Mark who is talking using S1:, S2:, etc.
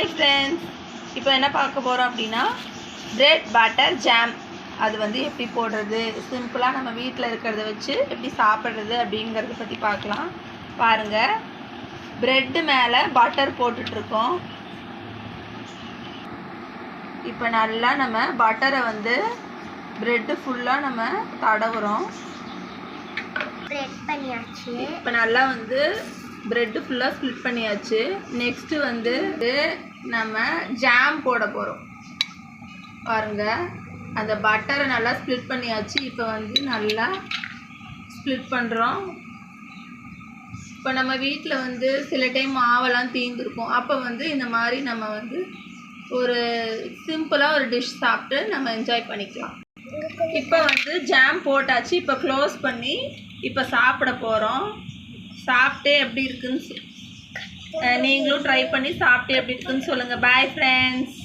S1: Hi friends இப்போ என்ன பார்க்க போகிறோம் அப்படின்னா பிரெட் பட்டர் ஜாம் அது வந்து எப்படி போடுறது? சிம்பிளாக நம்ம வீட்டில் இருக்கிறத வச்சு எப்படி சாப்பிட்றது அப்படிங்கிறத பற்றி பார்க்கலாம். பாருங்கள் ப்ரெட்டு மேலே பட்டர் போட்டுட்ருக்கோம். இப்போ நல்லா நம்ம பட்டரை வந்து ப்ரெட்டு ஃபுல்லாக நம்ம தடவுறோம். இப்போ நல்லா வந்து ப்ரெட்டு ஃபுல்லாக ஸ்ப்ளிட் பண்ணியாச்சு. நெக்ஸ்ட்டு வந்து நம்ம ஜாம் போட போகிறோம் பாருங்க அந்த பட்டரை நல்லா ஸ்ப்ளிட் பண்ணியாச்சு. இப்போ வந்து நல்லா ஸ்ப்ளிட் பண்ணுறோம் இப்போ நம்ம வீட்டில் வந்து சில டைம் மாவெல்லாம் தீர்ந்துருக்கும் அப்போ வந்து இந்த மாதிரி நம்ம வந்து ஒரு சிம்பிளாக ஒரு டிஷ் சாப்பிட்டு நம்ம என்ஜாய் பண்ணிக்கலாம். இப்போ வந்து ஜாம் போட்டாச்சு. இப்போ க்ளோஸ் பண்ணி இப்போ சாப்பிட போகிறோம் சாப்பிட்டு எப்படி இருக்குன்னு நீங்களும் ட்ரை பண்ணி சாப்பிட்டு எப்படி இருக்குன்னு சொல்லுங்கள் பாய் ஃப்ரெண்ட்ஸ்